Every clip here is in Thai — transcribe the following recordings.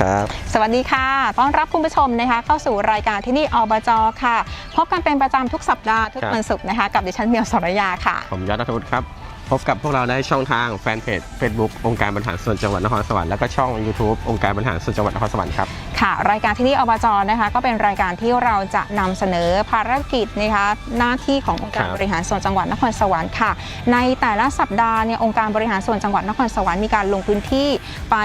วัสดีครับ สวัสดีค่ะ ต้อนรับคุณผู้ชมนะคะ เข้าสู่รายการที่นี่อบจค่ะ พบกันเป็นประจำทุกสัปดาห์ทุกครับวันศุกร์นะคะ กับดิฉันเมียวสรยาค่ะ ผมยอดนัทวุฒิครับ พบกับพวกเราได้ช่องทางแฟนเพจ Facebook องค์การบริหารส่วนจังหวัดนครสวรรค์แล้วก็ช่อง YouTube องค์การบริหารส่วนจังหวัดนครสวรรค์ครับค่ะรายการที่นี่อบจนะคะ ก็เป็นรายการที่เราจะนำเสนอภารกิจนะคะหน้าที่ขององค์การครับบริหารส่วนจังหวัดนครสวรรค์ค่ะ ในแต่ละสัปดาห์เนี่ยองค์การบริหารส่วนจังหวัดนครสวรรค์มีการลงพื้นที่ไป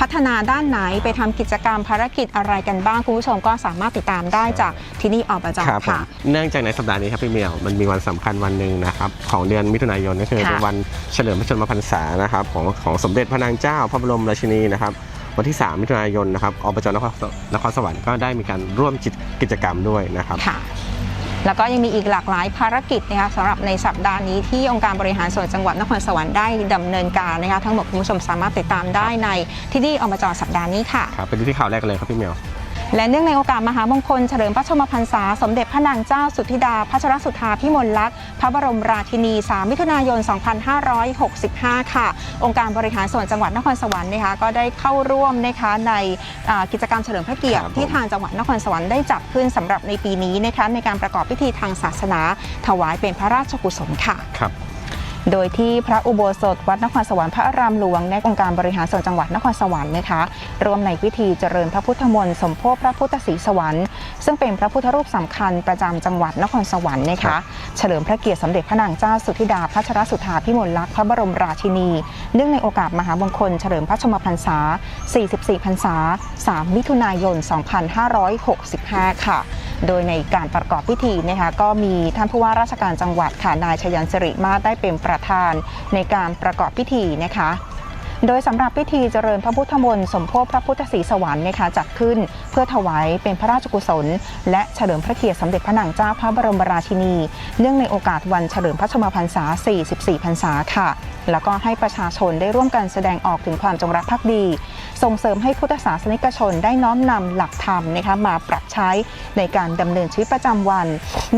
พัฒนาด้านไหนไปทำกิจกรรมภารกิจอะไรกันบ้างคุณผู้ชมก็สามารถติดตามได้จากที่นี่อบจครับผมค่ะ เนื่องจากในสัปดาห์นี้ครับพี่เหมียวมันมีวันสำคัญวันหนึ่งนะครับของเดือนมิถุนายนก็คือค่ะเป็นวันเฉลิมพระชนมพรรษานะครับของของสมเด็จพระนางเจ้าพระบรมราชินีนะครับวันที่ 3 มิถุนายนนะครับอบจนครนครสวรรค์ก็ได้มีการร่วมกิจกิจกรรมด้วยนะครับค่ะ แล้วก็ยังมีอีกหลากหลายภารกิจนะคะสำหรับในสัปดาห์นี้ที่องค์การบริหารส่วนจังหวัดนครสวรรค์ได้ดำเนินการนะคะทั้งหมดคุณผู้ชมสามารถติดตามได้ในที่นี่อบจอสัปดาห์นี้ค่ะครับเป็นที่ข่าวแรกกันเลยครับพี่เมียว และเนื่องในโอกาสมหามงคลเฉลิมพระชนมพรรษา สมเด็จพระนางเจ้าสุทธิดาพัชรสุธาพิมลลักษณ์พระบรมราชินี 3 มิถุนายน 2565 ค่ะ องค์การบริหารส่วนจังหวัดนครสวรรค์นะคะก็ได้เข้าร่วมนะคะในอ่ากิจกรรมเฉลิมพระเกียรติครับผมที่ทางจังหวัดนครสวรรค์ได้จัดขึ้นสำหรับในปีนี้นะคะในการประกอบพิธีทางศาสนา ถวายเป็นพระราชกุศลค่ะครับ โดยที่พระอุโบสถวัดนครสวรรค์พระอารามหลวงในองค์การบริหารส่วนจังหวัดนครสวรรค์นะคะรวมในพิธีเจริญพระพุทธมนต์สมโภชพระพุทธศรีสวรรค์ซึ่งเป็นพระพุทธรูปสำคัญประจำจังหวัดนครสวรรค์นะคะเฉลิมพระเกียรติสมเด็จพระนางเจ้าสุธิดาพัชรสุธาพิมลลักษณ์พระบรมราชินี เนื่องในโอกาสมหามงคลเฉลิมพระชมพรรษา 44 พรรษา 3 มิถุนายน 2565 ค่ะ โดยในการประกอบพิธีนะคะก็มีท่านผู้ว่าราชการจังหวัดค่ะนายชยันสิริมาได้เป็นประธานในการประกอบพิธีนะคะโดยสำหรับพิธีเจริญพระพุทธมนต์สมโภชพระพุทธศรีสวรรค์นะคะจัดขึ้นเพื่อถวายเป็นพระราชกุศล และเฉลิมพระเกียรติสมเด็จพระนางเจ้าพระบรมราชินี เนื่องในโอกาสวันเฉลิมพระชนมพรรษา 44 พรรษาค่ะ แล้วก็ให้ประชาชนได้ร่วมกันแสดงออกถึงความจงรักภักดี ส่งเสริมให้พุทธศาสนิกชนได้น้อมนำหลักธรรมนะคะมาปรับใช้ในการดำเนินชีวิตประจำวัน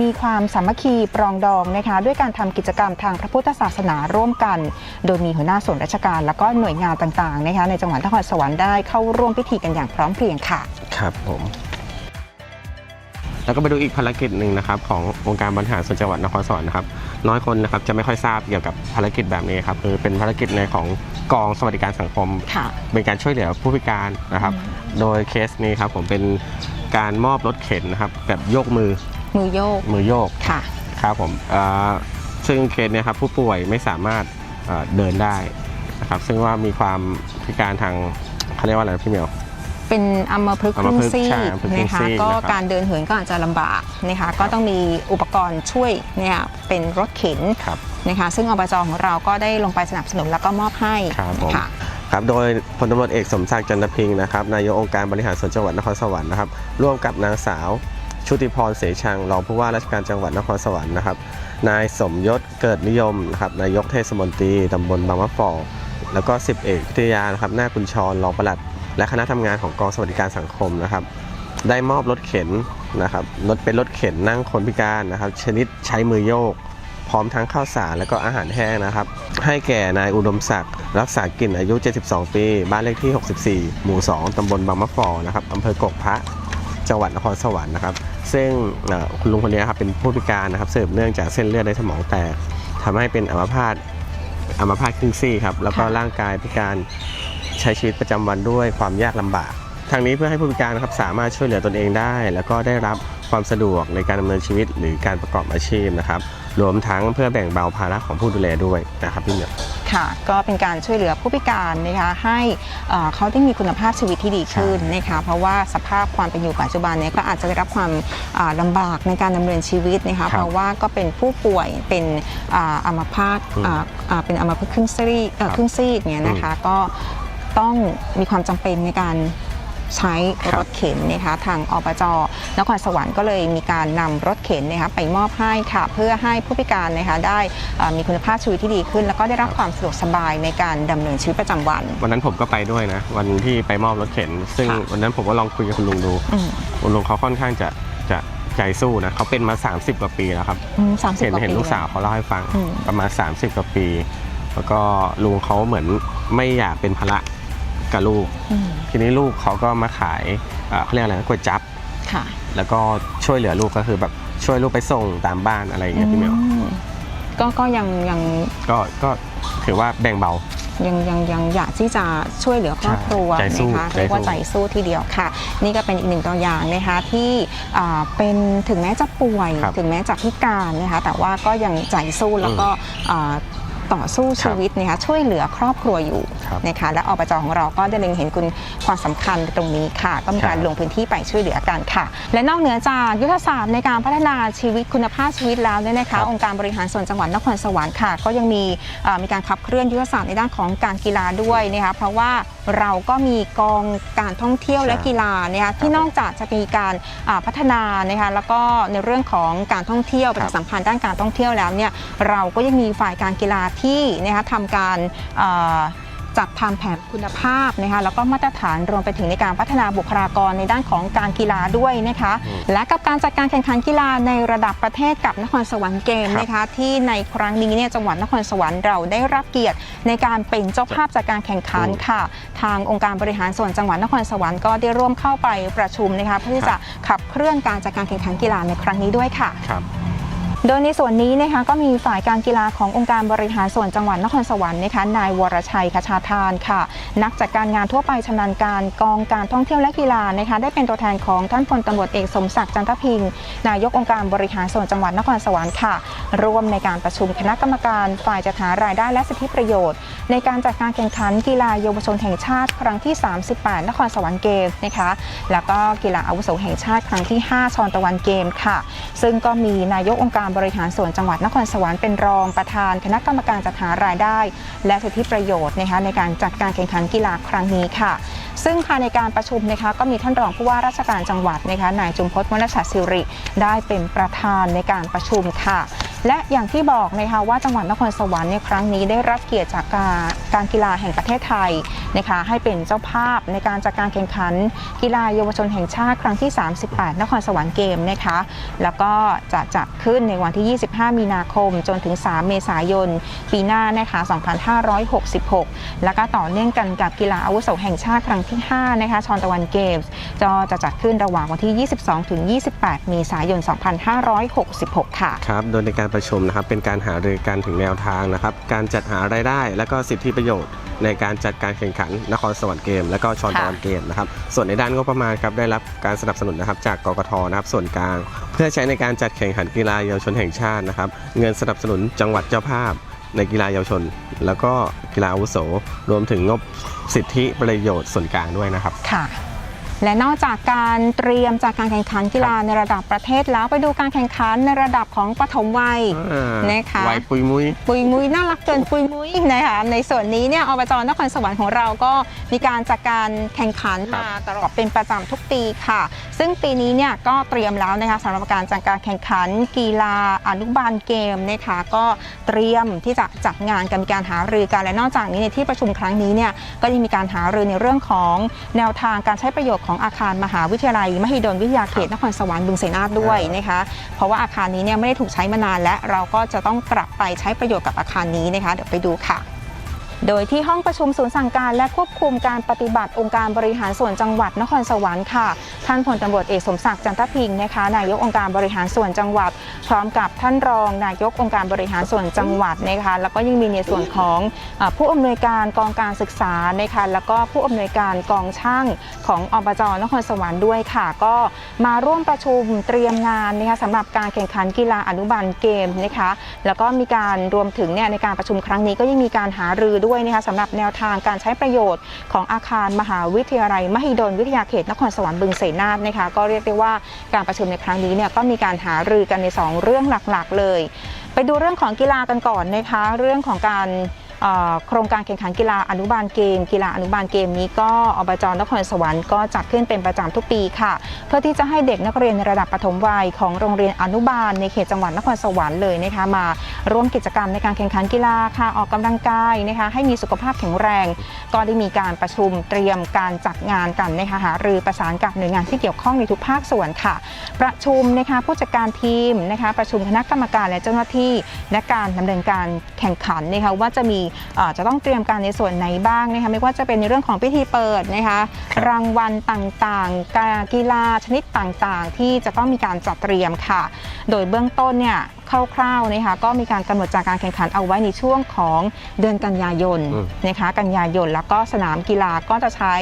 มีความสามัคคีปรองดองนะคะด้วยการทำกิจกรรมทางพระพุทธศาสนาร่วมกัน โดยมีหัวหน้าส่วนราชการ แล้วก็หน่วยงานต่างๆนะคะในจังหวัดนครสวรรค์ได้เข้าร่วมพิธีกันอย่างพร้อมเพรียงค่ะ ครับผม แล้วก็ไปดูอีกภารกิจหนึ่งนะครับขององค์การบริหารส่วนจังหวัดนครสวรรค์นะครับน้อยคนนะครับจะไม่ค่อยทราบเกี่ยวกับภารกิจแบบนี้ครับคือเป็นภารกิจในของกองสวัสดิการสังคม ค่ะ เป็นการช่วยเหลือผู้พิการนะครับ โดยเคสนี้ครับผมเป็นการมอบรถเข็นนะครับแบบโยกมือมือโยกมือโยกค่ะ ครับผมเอ่อซึ่งเคสเนี่ยครับผู้ป่วยไม่สามารถเอ่อเดินได้นะครับซึ่งว่ามีความพิการทางเขาเรียกว่าอะไรนะพี่เหมียว เป็นอัมพฤกษ์ครึ่งซีใช่กอัมพฤกษ์ครึ่งนะคะซีกก็นะครับการเดินเหินก็อาจจะลำบากนะคะก็ต้องมีอุปกรณ์ช่วยเนี่ยเป็นรถเข็นครับนะคะซึ่งอบจของเราก็ได้ลงไปสนับสนุนแล้วก็มอบให้ครับผมค่ะครับโดยพลตำรวจเอกสมศักดิ์จันทพิงค์นะครับนายกองค์การบริหารส่วนจังหวัดนครสวรรค์นะครับร่วมกับนางสาวชุติพรเสชังรองผู้ว่าราชการจังหวัดนครสวรรค์นะครับ นายสมยศเกิดนิยมนะครับนายกเทศมนตรีตำบลบางมะฟอแล้วก็สิบเอกพิทยานะครับหน้าคุณชรรองปลัด และคณะทำงานของกองสวัสดิการสังคมนะครับ ได้มอบรถเข็นนะครับรถเป็นรถเข็นนั่งคนพิการนะครับ ชนิดใช้มือโยก พร้อมทั้งข้าวสารและก็อาหารแห้งนะครับ ให้แก่นายอุดมศักดิ์รักษากินอายุ 72 ปี บ้านเลขที่ 64 หมู่ 2ตำบลบางมะฟอนะครับอำเภอกกพระจังหวัดนครสวรรค์นะครับ ซึ่งคุณลุงคนนี้ครับเป็นผู้พิการนะครับสืบเนื่องจากเส้นเลือดในสมองแตกทำให้เป็นอัมพาตอัมพาตครึ่งซี่ครับแล้วก็ร่างกายพิการ ใช้ชีวิตประจำวันด้วยความยากลำบาก ทางนี้เพื่อให้ผู้พิการนะครับสามารถช่วยเหลือตนเองได้ แล้วก็ได้รับความสะดวกในการดำเนินชีวิต หรือการประกอบอาชีพนะครับรวมทั้งเพื่อแบ่งเบาภาระของผู้ดูแลด้วยนะครับพี่เหมียวค่ะก็เป็นการช่วยเหลือผู้พิการนะคะให้เอ่อเขาได้มีคุณภาพชีวิตที่ดีขึ้นนะคะเพราะว่าสภาพความเป็นอยู่ปัจจุบันเนี้ก็อาจจะได้รับความอ่าลำบากในการดำเนินชีวิตนะคะครับเพราะว่าก็เป็นผู้ป่วยเป็นอ่าอัมพาตอืมอ่าอ่าเป็นอัมพฤกษ์ครึ่งซีกเอ่อครับครึ่งซีกเนี่ยนะคะก็ ต้องมีความจำเป็นในการใช้ครับรถเข็นนะคะทางอบจนครสวรรค์ก็เลยมีการนำรถเข็นนะคะไปมอบให้ค่ะเพื่อให้ผู้พิการนะคะได้เอ่อมีคุณภาพชีวิตที่ดีขึ้น แล้วก็ได้รับความสะดวกสบายในการดำเนินชีวิตประจำวัน วันนั้นผมก็ไปด้วยนะ วันที่ไปมอบรถเข็น ซึ่งค่ะวันนั้นผมก็ลองคุยกับคุณลุงดูอืมคุณลุงเขาค่อนข้างจะจะใจสู้นะเขาเป็นมา 30 กว่าปีแล้วครับอืมสามสิบเห็นกว่าเห็นปีลูกสาวเขาเล่าให้ฟังอืมประมาณ 30 กว่าปี แล้วก็ลุงเขาเหมือนไม่อยากเป็นภาระ กับลูกอืมทีนี้ลูกเขาก็มาขายเอ่อเขาเรียกอะไรนะก๋วยจั๊บค่ะแล้วก็ช่วยเหลือลูกก็คือแบบช่วยลูกไปส่งตามบ้านอะไรอย่างเงี้ยพี่เหมียวอืมก็ก็ยังยังก็ก็ถือว่าแบ่งเบายังยังยังอยากที่จะช่วยเหลือครอบครัวใจสู้นะคะใจสู้เรียกว่าใจสู้ทีเดียวค่ะ นี่ก็เป็นอีกหนึ่งตัวอย่างนะคะที่อ่าเป็นถึงแม้จะป่วยครับถึงแม้จะพิการนะคะแต่ว่าก็ยังใจสู้แล้วก็อ่าต่อสู้ชีวิตนะคะช่วยเหลือครอบครัวอยู่ครับ นะคะและอบจของเราก็ได้เล็งเห็นคุณความสำคัญตรงนี้ค่ะ ก็มีการครับลงพื้นที่ไปช่วยเหลือกันค่ะ และนอกเหนือจากยุทธศาสตร์ในการพัฒนาชีวิตคุณภาพชีวิตแล้วเนี่ยนะครัคะบองค์การบริหารส่วนจังหวัดนครสวรรค์ค่ะ ก็ยังมีเอ่อมีการขับเคลื่อนยุทธศาสตร์ในด้านของการกีฬาด้วยนะคะเพราะว่าเราก็มีกองการท่องเที่ยวและกีฬานะคะที่นอกจากจะมีการอ่าพัฒนานะคะแล้วก็ในเรื่องของการท่องเที่ยวประชาสัมพันธ์ด้านการท่องเที่ยวแล้วเนี่ยเราก็ยังมีฝ่ายการกีฬาที่นะคะทำการเอ่อ จัดทำแผนคุณภาพนะคะแล้วก็มาตรฐานรวมไปถึงในการพัฒนาบุคลากรในด้านของการกีฬาด้วยนะคะอืมและกับการจัดการแข่งขันกีฬาในระดับประเทศกับนครสวรรค์เกมครับนะคะที่ในครั้งนี้เนี่ยจังหวัดนครสวรรค์เราได้รับเกียรติในการเป็นเจ้าภาพจัดการแข่งขันอืมค่ะ ทางองค์การบริหารส่วนจังหวัดนครสวรรค์ก็ได้ร่วมเข้าไปประชุมนะคะเพื่อที่จะขับเคลื่อนการจัดการแข่งขันกีฬาในครั้งนี้ด้วยค่ะครับ โดยในส่วนนี้นะคะก็มีฝ่ายการกีฬาขององค์การบริหารส่วนจังหวัดนครสวรรค์นะคะนายวรชัยคชาทานค่ะ นักจัดการงานทั่วไปชำนาญการกองการท่องเที่ยวและกีฬานะคะได้เป็นตัวแทนของท่านพลตำรวจเอกสมศักดิ์จันทพิงนายกองค์การบริหารส่วนจังหวัดนครสวรรค์ค่ะ ร่วมในการประชุมคณะกรรมการฝ่ายจัดหารายได้และสิทธิประโยชน์ ในการจัดการแข่งขันกีฬาเยาวชนแห่งชาติครั้งที่ 38 นครสวรรค์เกมนะคะแล้วก็กีฬาอาวุโสแห่งชาติครั้งที่ 5 ชอนตะวันเกมค่ะ ซึ่งก็มีนายกองค์การบริหารส่วนจังหวัดนครสวรรค์เป็นรองประธานคณะกรรมการจัดหารายได้ และสิทธิประโยชน์นะคะในการจัดการแข่งขันกีฬาครั้งนี้ค่ะ ซึ่งภายในการประชุมนะคะก็มีท่านรองผู้ว่าราชการจังหวัดนะคะนายจุมพจน์วรรณชัดสิริได้เป็นประธานในการประชุมค่ะ และอย่างที่บอกนะคะว่าจังหวัดนครสวรรค์ในครั้งนี้ได้รับเกียรติจากการการกีฬาแห่งประเทศไทยนะคะให้เป็นเจ้าภาพในการจัดการแข่งขัน กีฬาเยาวชนแห่งชาติครั้งที่ 38 นครสวรรค์เกมนะคะแล้วก็จะจัดขึ้นในวันที่ 25 มีนาคม จนถึง 3 เมษายน ปีหน้านะคะ 2566 แล้วก็ต่อเนื่องกันกับกีฬาอาวุโสแห่งชาติครั้งที่ 5 นะคะชอนตะวันเกมส์จะจะจัดขึ้นระหว่างวันที่ 22 ถึง 28 เมษายน 2566 ค่ะ ครับ โดยในการประชุมนะครับเป็นการหารือกันถึงแนวทางนะครับการจัดหารายได้และก็สิทธิประโยชน์ในการจัดการแข่งขันนครสวรรค์เกม และก็ชอนตะวันเกมนะครับส่วนในด้านงบประมาณครับได้รับการสนับสนุนนะครับจากกกทนะครับส่วนกลาง เพื่อใช้ในการจัดแข่งขันกีฬาเยาวชนแห่งชาตินะครับเงินสนับสนุนจังหวัดเจ้าภาพ ในกีฬาเยาวชน แล้วก็กีฬาอาวุโส รวมถึงงบสิทธิประโยชน์ส่วนกลางด้วยนะครับค่ะ และนอกจากการเตรียมจากการแข่งขันกีฬาในระดับประเทศแล้วไปดูการแข่งขันในระดับของปฐมวัยนะคะไวปุยมุ้ยปุยมุ้ยน่ารักเกินปุยมุ้ยนะคะในส่วนนี้เนี่ยอบจนครสวรรค์ของเราก็มีการจัดการแข่งขันครับมาตลอดเป็นประจำทุกปีค่ะ ซึ่งปีนี้เนี่ยก็เตรียมแล้วนะคะสำหรับการจัดการแข่งขันกีฬาอนุบาลเกมนะคะก็เตรียมที่จะจัดงานกันมีการหารือกันและนอกจากนี้ในที่ประชุมครั้งนี้เนี่ยก็ยังมีการหารือในเรื่องของแนวทางการใช้ประโยชน์ของอาคารมหาวิทยาลัย มหิดลวิทยาเขตนครสวรรค์บึงเสนาทด้วยนะคะ เพราะว่าอาคารนี้เนี่ยไม่ได้ถูกใช้มานานและเราก็จะต้องกลับไปใช้ประโยชน์กับอาคารนี้นะคะ เดี๋ยวไปดูค่ะ โดยที่ห้องประชุมศูนย์สั่งการและควบคุมการปฏิบัติองค์การบริหารส่วนจังหวัดนครสวรรค์ค่ะท่านพลตำรวจเอกสมศักดิ์จันทพิงค์นะคะ นายกองค์การบริหารส่วนจังหวัด พร้อมกับท่านรองนายกองค์การบริหารส่วนจังหวัดนะคะแล้วก็ยังมีในส่วนของอผู้อำนวยการกองการศึกษานะคะแล้วก็ผู้อำนวยการกองช่างของอบจนครสวรรค์ด้วยค่ะ ก็มาร่วมประชุมเตรียมงานนะคะสำหรับการแข่งขันกีฬาอนุบาลเกมนะคะแล้วก็มีการรวมถึงเนี่ยในการประชุมครั้งนี้ก็ยังมีการหารือด้วยนะคะสำหรับแนวทางการใช้ประโยชน์ของอาคารมหาวิทยาลัย มหิดลวิทยาเขตนครสวรรค์บึงเสนาทนะคะก็เรียกได้ว่าการประชุมในครั้งนี้เนี่ยก็มีการหารือกันใน 2 เรื่องหลักๆ เลย ไปดูเรื่องของกีฬากันก่อนนะคะเรื่องของการ โครงการแข่งขันกีฬาอนุบาลเกม กีฬาอนุบาลเกมนี้ก็อบจนครสวรรค์ก็จัดขึ้นเป็นประจำทุกปีค่ะ เพื่อที่จะให้เด็กนักเรียนในระดับปฐมวัยของโรงเรียนอนุบาลในเขตจังหวัดนครสวรรค์เลยนะคะมาร่วมกิจกรรมในการแข่งขันกีฬาค่ะออกกำลังกายนะคะให้มีสุขภาพแข็งแรง ก็ได้มีการประชุมเตรียมการจัดงานกันนะคะหารือประสานกับหน่วยงานที่เกี่ยวข้องในทุกภาคส่วนค่ะ ประชุมนะคะผู้จัดการทีมนะคะประชุมคณะกรรมการและเจ้าหน้าที่ และการดำเนินการแข่งขันนะคะว่าจะมีจะต้องเตรียมการในส่วนไหนบ้างนะคะไม่ว่าจะเป็นในเรื่องของพิธีเปิดนะคะครับรางวัลต่างๆ การกีฬาชนิดต่างๆ ที่จะต้องมีการจัดเตรียมค่ะ โดยเบื้องต้นเนี่ยคร่าวๆนะคะก็มีการกำหนดจากการแข่งขันเอาไว้ในช่วงของเดือนกันยายนอืมนะคะกันยายนแล้วก็สนามกีฬาก็จะใช้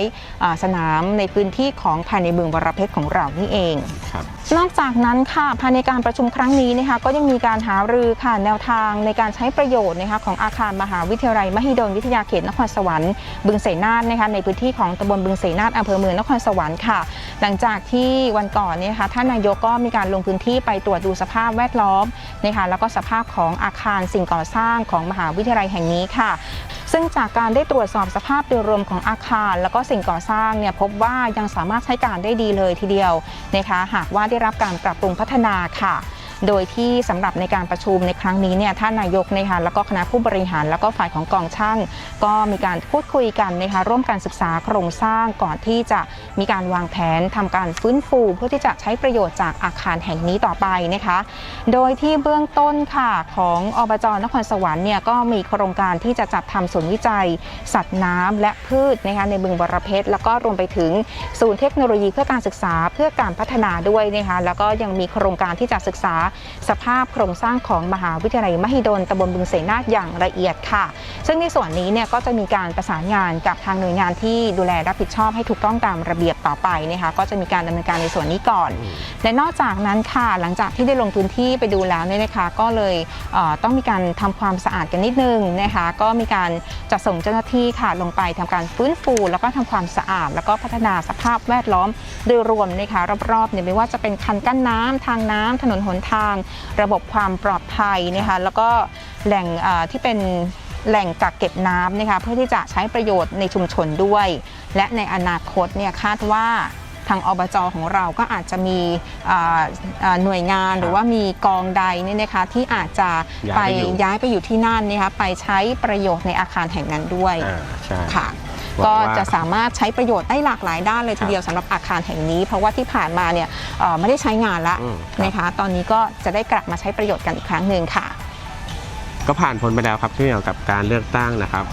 อ่าสนามในพื้นที่ของภายในเมืองบรเพชรของเรานี่เองครับนอกจากนั้นค่ะภายในการประชุมครั้งนี้นะคะก็ยังมีการหารือค่ะแนวทางในการใช้ประโยชน์นะคะของอาคารมหาวิทยาลัยมหิดลวิทยาเขตนครสวรรค์บึงเสนาทนะคะในพื้นที่ของตำบลบึงเสนาทอำเภอเมืองนครสวรรค์ค่ะ หลังจากที่วันก่อนเนี่ยนะคะท่านนายกก็มีการลงพื้นที่ไปตรวจดูสภาพแวดล้อมนะคะแล้วก็สภาพของอาคารสิ่งก่อสร้างของมหาวิทยาลัยแห่งนี้ค่ะ ซึ่งจากการได้ตรวจสอบสภาพโดยรวมของอาคาร แล้วก็สิ่งก่อสร้างเนี่ยพบว่ายังสามารถใช้การได้ดีเลยทีเดียวนะคะหากว่าได้รับการปรับปรุงพัฒนาค่ะ โดยที่สำหรับในการประชุมในครั้งนี้เนี่ยท่านนายกนะคะแล้วก็คณะผู้บริหาร แล้วก็ฝ่ายของกองช่าง ก็มีการพูดคุยกันนะคะร่วมการศึกษาโครงสร้างก่อนที่จะมีการวางแผนทำการฟื้นฟู เพื่อที่จะใช้ประโยชน์จากอาคารแห่งนี้ต่อไปนะคะ โดยที่เบื้องต้นค่ะของอบจนครสวรรค์เนี่ยก็มีโครงการที่จะจัดทำศูนย์วิจัย สัตว์น้ำและพืชนะคะในบึงบรเพชรแล้วก็รวมไปถึงศูนย์เทคโนโลยีเพื่อการศึกษาเพื่อการพัฒนาด้วยนะคะแล้วก็ยังมีโครงการที่จะศึกษาสภาพโครงสร้างของมหาวิทยาลัยมหิดลตำบลบึงเสนาทอย่างละเอียดค่ะ ซึ่งในส่วนนี้เนี่ยก็จะมีการประสานงานกับทางหน่วยงานที่ดูแลรับผิดชอบให้ถูกต้องตามระเบียบต่อไปนะคะก็จะมีการดำเนินการในส่วนนี้ก่อน และนอกจากนั้นค่ะหลังจากที่ได้ลงพื้นที่ไปดูแล้วเนี่ยนะคะก็เลยเต้องมีการทำความสะอาดกันนิดนึงนะคะก็มีการจัดส่งเจ้าหน้าที่ค่ะลงไปทำการฟื้นฟู แล้วก็ทำความสะอาด แล้วก็พัฒนาสภาพแวดล้อมโดยรวมนะคะรอบๆเนี่ยไม่ว่าจะเป็นคันกั้นน้ำทางน้ำถนนหนทางระบบความปลอดภัยนะคะแล้วก็แหล่งเอ่อที่เป็นแหล่งกักเก็บน้ำนะคะเพื่อที่จะใช้ประโยชน์ในชุมชนด้วย และในอนาคตเนี่ยคาดว่าทางอบจของเราก็อาจจะมีอ่าอ่าหน่วยงานหรือว่ามีกองใดเนี่ยนะคะที่อาจจะย้ายไปไปอยู่ย้ายไปอยู่ที่นั่นนะคะไปใช้ประโยชน์ในอาคารแห่งนั้นด้วยอ่าใช่ค่ะหวัง ก็ว่าจะสามารถใช้ประโยชน์ได้หลากหลายด้านเลยทีเดียวสำหรับอาคารแห่งนี้ เพราะว่าที่ผ่านมาเนี่ยเอ่อไม่ได้ใช้งานละอืมครับนะคะ ตอนนี้ก็จะได้กลับมาใช้ประโยชน์กันอีกครั้งหนึ่งค่ะ ก็ผ่านพ้นไปแล้วครับที่เกี่ยวกับการเลือกตั้งนะครับ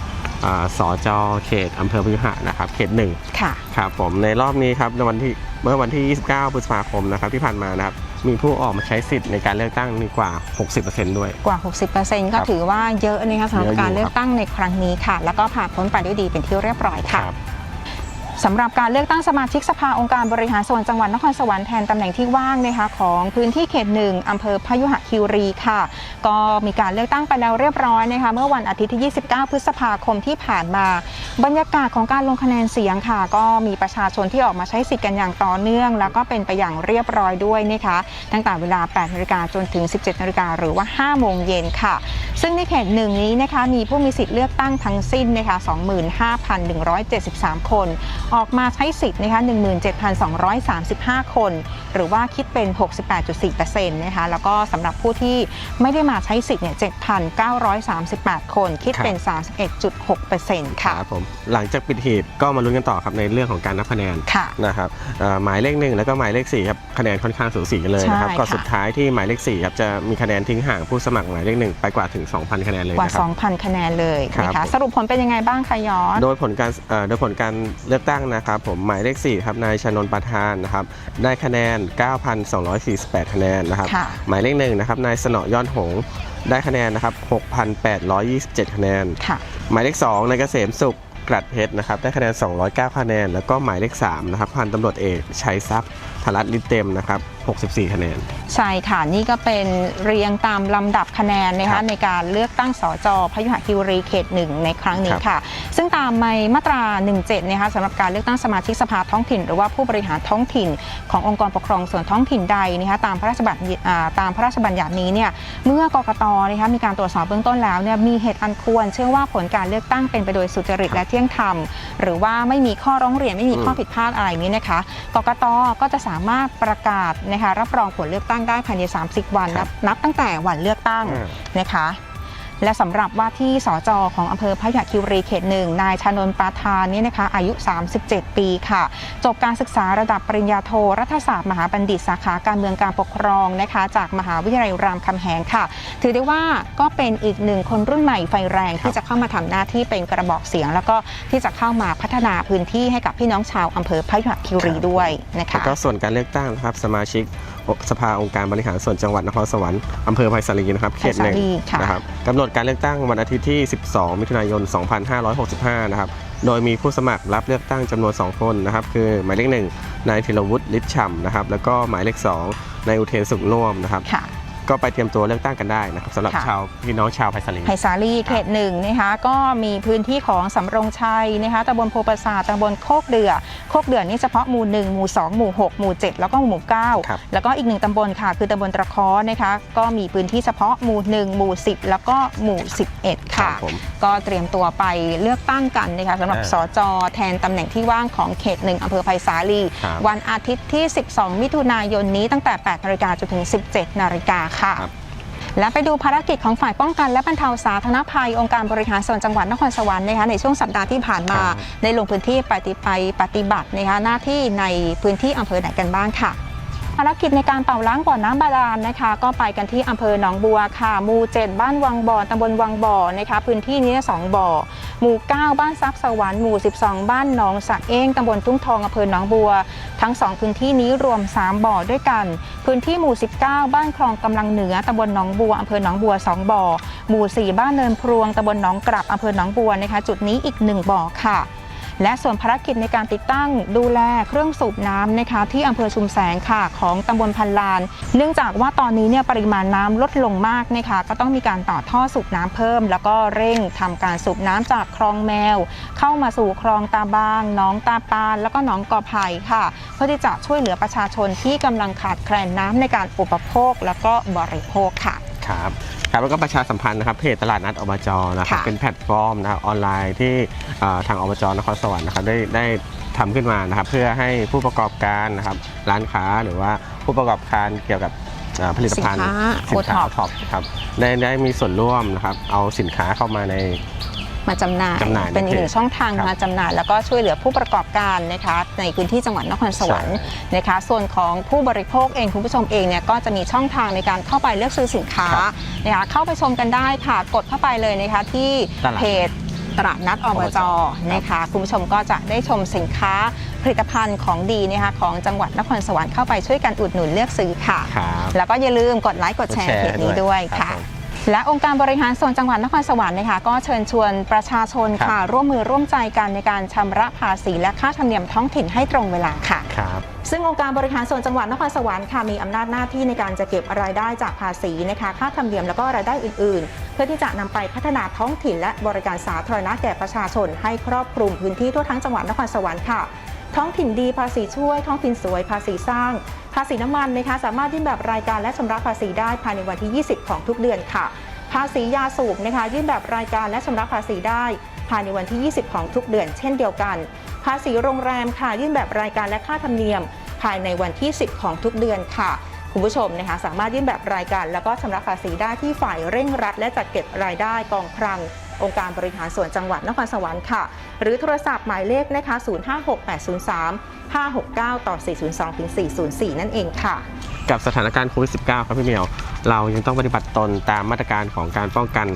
อ่าสจเขตอำเภอพยุหะนะครับ เขตหนึ่งค่ะครับผมในรอบนี้ครับในวันที่ เมื่อวันที่ 29 พฤษภาคมนะครับที่ผ่านมานะครับมีผู้ออกมาใช้สิทธิ์ในการเลือกตั้งมีกว่า 60%ด้วย กว่า 60%ก็ถือว่าเยอะนะคะสำหรับเยอะอยู่การเลือกตั้งในครั้งนี้ค่ะ แล้วก็ผ่านพ้นไปด้วยดีเป็นที่เรียบร้อยค่ะ สำหรับการเลือกตั้งสมาชิกสภาองค์การบริหารส่วนจังหวัดนครสวรรค์แทนตำแหน่งที่ว่างนะคะของพื้นที่เขตหนึ่งอำเภอพยุหคีรีค่ะ ก็มีการเลือกตั้งไปแล้วเรียบร้อยนะคะเมื่อวันอาทิตย์ที่ 29 พฤษภาคมที่ผ่านมา บรรยากาศของการลงคะแนนเสียงค่ะ ก็มีประชาชนที่ออกมาใช้สิทธิ์กันอย่างต่อเนื่อง แล้วก็เป็นไปอย่างเรียบร้อยด้วยนะคะตั้งแต่เวลา 8นาฬิกาจนถึง 17นาฬิกาหรือว่า 5 โมงเย็นค่ะ ซึ่งในเขตหนึ่งนี้นะคะมีผู้มีสิทธิ์เลือกตั้งทั้งสิ้นนะคะ25,173 คนออกมาใช้สิทธิ์นะคะ17,235 คน หรือว่าคิดเป็น 68.4%นะคะแล้วก็สำหรับผู้ที่ไม่ได้มาใช้สิทธิ์เนี่ย7,938 คน คิดเป็น 31.6%ค่ะครับผมหลังจากปิดหีบก็มาลุ้นกันต่อครับในเรื่องของการนับคะแนนค่ะ นะครับเอ่อหมายเลขหนึ่งแล้วก็หมายเลขสี่ครับคะแนนค่อนข้างสูสีกันเลยนะครับใช่ก็ค่ะสุดท้ายที่หมายเลขสี่ครับจะมีคะแนนทิ้งห่างผู้สมัครหมายเลขหนึ่งไปกว่าถึง 2,000 คะแนนเลยกว่า นะครับ 2,000 คะแนนเลยนะครัคะบ สรุปผลเป็นยังไงบ้างคะยอดโดยผลการเอ่อโดยผลการเลือกตั้งนะครับผมหมายเลข4ครับนายชนนท์ประธานนะครับได้คะแนน 9,248 คะแนนนะครับค่ะหมายเลขหนึ่งนะครับนายสนอยอดหงส์ได้คะแนนนะครับ 6,827 คะแนนค่ะหมายเลข2นายเกษมสุขกลัดเพชรนะครับได้คะแนน 209 คะแนน แล้วก็หมายเลข3นะครับพันตำรวจเอกชัยทรัพย์ธรัตน์ลิตเต็มนะครับ64 คะแนน ใช่ค่ะ นี่ก็เป็นเรียงตามลำดับคะแนนนะครัคะบในการเลือกตั้งสจพยุหคิวรีเขตหนึ่งในครั้งนี้ครับค่ะ ซึ่งตามในมาตรา 17 นะคะสำหรับการเลือกตั้งสมาชิกสภาท้องถิ่น หรือว่าผู้บริหารท้องถิ่น ขององค์กรปกครองส่วนท้องถิ่นใดนะคะตามพระราชบัญญัติอ่าตามพระราชบัญญัตินี้เนี่ยเมื่อกกตนะคะมีการตรวจสอบเบื้องต้นแล้วเนี่ยมีเหตุอันควร เชื่อว่าผลการเลือกตั้งเป็นไปโดยสุจริตและเที่ยงธรรม หรือว่าไม่มีข้อร้องเรียนไม่มีข้อผิดพลาดอะไรนี้นะคะกกตก็จะสามารถประกาศนะคะรับรองผลเลือกตั้งได้ภายใน 30 วันครันับบนับตั้งแต่วันเลือกตั้งอ่านะคะ และสำหรับว่าที่สจของอำเภอพยุหคิรีเขตหนึ่งนายชานนท์ปาทานนี่นะคะอายุ 37 ปีค่ะ จบการศึกษาระดับปริญญาโทรัฐศาสตร์มหาบัณฑิตสาขาการเมืองการปกครองนะคะจากมหาวิทยาลัยรามคำแหงค่ะ ถือได้ว่าก็เป็นอีกหนึ่งคนรุ่นใหม่ไฟแรงที่จะเข้ามาทำหน้าที่เป็นกระบอกเสียง แล้วก็ที่จะเข้ามาพัฒนาพื้นที่ให้กับพี่น้องชาวอำเภอพยุหคิรีด้วยนะแล้วคะก็ส่วนการเลือกตั้งนะครับสมาชิก สภาองค์การบริหารส่วนจังหวัดนครสวรรค์อำเภอไผ่สาลีนะครับเขตหนึ่งไผ่สาลีค่ะนะครับกำหนดการเลือกตั้งวันอาทิตย์ที่ 12 มิถุนายน 2565 นะครับโดยมีผู้สมัครรับเลือกตั้งจำนวน 2 คนนะครับ คือหมายเลขหนึ่งนายธีรวุฒิฤทธิ์ฉ่ำนะครับแล้วก็หมายเลข2นายอุเทนสุขน่วมนะครับค่ะ ก็ไปเตรียมตัวเลือกตั้งกันได้นะครับสำหรับค่ะ ชาวพี่น้องชาวไผ่สาลี ไผ่สาลีเขตหนึ่งนะคะก็มีพื้นที่ของสำโรงชัยนะคะตำบลโพประสาทตำบลโคกเดือ โคกเดือนี่เฉพาะหมู่1หมู่2หมู่6หมู่7แล้วก็หมู่ครับ9แล้วก็อีกหนึ่งตำบลค่ะ คือตำบลตะเคอนะคะ ก็มีพื้นที่เฉพาะหมู่1หมู่10แล้วก็หมู่11ค่ะ รับผม ก็เตรียมตัวไปเลือกตั้งกันนะคะสำหรับอ่าสจแทนตำแหน่งที่ว่างของเขตหนึ่งอำเภอไผ่สาลี ครับ วันอาทิตย์ที่ 12 มิถุนายนนี้ตั้งแต่ 8นาฬิกาจนถึง 17นาฬิกาค่ะครับและไปดูภารกิจของฝ่ายป้องกันและบรรเทาสาธารณภัยองค์การบริหารส่วนจังหวัดนครสวรรค์นะคะในช่วงสัปดาห์ที่ผ่านมาครับได้ลงพื้นที่ปฏิไปปฏิบัตินะคะหน้าที่ในพื้นที่อำเภอไหนกันบ้างค่ะ ภารกิจในการเป่าล้างบ่อน้ำบาดาลนะคะ ก็ไปกันที่อำเภอหนองบัวค่ะหมู่เจ็ดบ้านวังบ่อตำบลวังบ่อนะคะพื้นที่นี้สองบ่อหมู่9บ้านซับสวรรค์หมู่ 12 บ้านหนองสะเอ้งตำบลทุ่งทองอำเภอหนองบัว ทั้ง2พื้นที่นี้รวม 3 บ่อด้วยกัน พื้นที่หมู่ 19 บ้านคลองกำลังเหนือตำบลหนองบัวอำเภอหนองบัว 2 บ่อหมู่ 4 บ้านเนินพรวงตำบลหนองกลับอำเภอหนองบัวนะคะ จุดนี้อีก 1 บ่อค่ะ และส่วนภารกิจในการติดตั้งดูแลเครื่องสูบน้ำนะคะที่อำเภอชุมแสงค่ะของตำบลพันลาน เนื่องจากว่าตอนนี้เนี่ยปริมาณน้ำลดลงมากนะคะก็ต้องมีการต่อท่อสูบน้ำเพิ่ม แล้วก็เร่งทำการสูบน้ำจากคลองแมว เข้ามาสู่คลองตาบางน้องตาปาน แล้วก็หนองกอไผ่ค่ะ เพื่อที่จะช่วยเหลือประชาชนที่กำลังขาดแคลนน้ำในการอุปโภค แล้วก็บริโภคค่ะครับ ครับแล้วก็ประชาสัมพันธ์นะครับเพจตลาดนัดอบจนะครับค่ะเป็นแพลตฟอร์มนะครับออนไลน์ที่อ่าทางอบจนครสวรรค์นะครับได้ได้ทำขึ้นมานะครับเพื่อให้ผู้ประกอบการนะครับร้านค้าหรือว่าผู้ประกอบการเกี่ยวกับอ่าผลิตภัณฑ์สินค้าสินค้า O-top ท็อปครับได้ได้มีส่วนร่วมนะครับเอาสินค้าเข้ามาใน มาจำหน่าย จำหน่ายเป็นอีกหนึ่งช่องทางครับมาจำหน่าย แล้วก็ช่วยเหลือผู้ประกอบการนะคะในพื้นที่จังหวัดนครสวรรค์นะคะ ส่วนของผู้บริโภคเองคุณผู้ชมเองเนี่ยก็จะมีช่องทางในการเข้าไปเลือกซื้อสินค้าครับนะคะเข้าไปชมกันได้ค่ะกดเข้าไปเลยนะคะที่ตลาดเพจตลาดนัดอบจ นะคะคุณผู้ชมก็จะได้ชมสินค้าผลิตภัณฑ์ของดีนะคะของจังหวัดนครสวรรค์เข้าไปช่วยกันอุดหนุนเลือกซื้อค่ะ ครับ แล้วก็อย่าลืมกดไลค์กดแชร์เพจนี้ด้วยรับค่ะผม และองค์การบริหารส่วนจังหวัดนครสวรรค์นะคะก็เชิญชวนประชาชนค่ะร่วมมือร่วมใจกันในการชำระภาษีและค่าธรรมเนียมท้องถิ่นให้ตรงเวลาค่ะครับซึ่งองค์การบริหารส่วนจังหวัดนครสวรรค์ค่ะมีอำนาจหน้าที่ในการจะเก็บรายได้จากภาษีนะคะค่าธรรมเนียมแล้วก็รายได้อื่น ๆ เพื่อที่จะนำไปพัฒนาท้องถิ่น และบริการสาธารณะแก่ประชาชนให้ครอบคลุมพื้นที่ทั่วทั้งจังหวัดนครสวรรค์ค่ะ ท้องถิ่นดีภาษีช่วย ท้องถิ่นสวยภาษีสร้าง ภาษีน้ำมันนะคะสามารถยื่นแบบรายการและชำระภาษีได้ภายในวันที่ 20 ของทุกเดือนค่ะ ภาษียาสูบนะคะยื่นแบบรายการและชำระภาษีได้ ภายในวันที่ 20 ของทุกเดือน เช่นเดียวกัน ภาษีโรงแรมค่ะยื่นแบบรายการและค่าธรรมเนียม ภายในวันที่ 10 ของทุกเดือนค่ะคุณผู้ชมนะคะสามารถยื่นแบบรายการ แล้วก็ชำระภาษีได้ที่ฝ่ายเร่งรัด และจัดเก็บรายได้กองคลัง องค์การบริหารส่วนจังหวัดนครสวรรค์ค่ะ หรือโทรศัพท์หมายเลขนะคะ 056803 569 ต่อ 402ถึง404 นั่นเองค่ะ กับสถานการณ์โควิด -19 ครับพี่เมียว เรายังต้องปฏิบัติตนตามมาตรการของการป้องกัน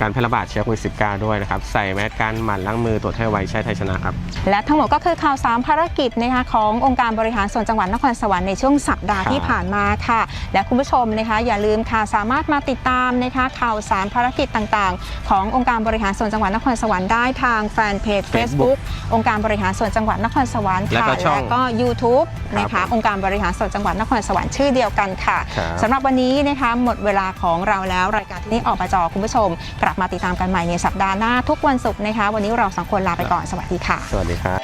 การแพร่ระบาดเชื้อโควิด -19 ด้วยนะครับ ใส่แมสกันหมั่นล้างมือตรวจให้ไวใช้ไทยชนะครับ และทั้งหมดก็คือข่าวสามภารกิจนะคะขององค์การบริหารส่วนจังหวัดนครสวรรค์ในช่วงสัปดาห์ครับที่ผ่านมาค่ะ และคุณผู้ชมนะคะ อย่าลืมค่ะสามารถมาติดตามนะคะข่าวสารภารกิจต่างๆ ขององค์การบริหารส่วนจังหวัดนครสวรรค์ได้ทางแฟนเพจ Facebook องค์การบริหารส่วนจังหวัดนครสวรรค์และค่ะก็ช่องและก็ YouTube ครับนะคะองค์การบริหารส่วนจังหวัดนครสวรรค์ชื่อเดียวกันค่ะครับสำหรับวันนี้นะคะหมดเวลาของเราแล้วรายการที่นี่ออกมาจอคุณผู้ชมกลับมาติดตามกันใหม่ในสัปดาห์หน้าทุกวันศุกร์นะคะ วันนี้เราสองคนลาไปก่อนสวัสดีค่ะ สวัสดีครับ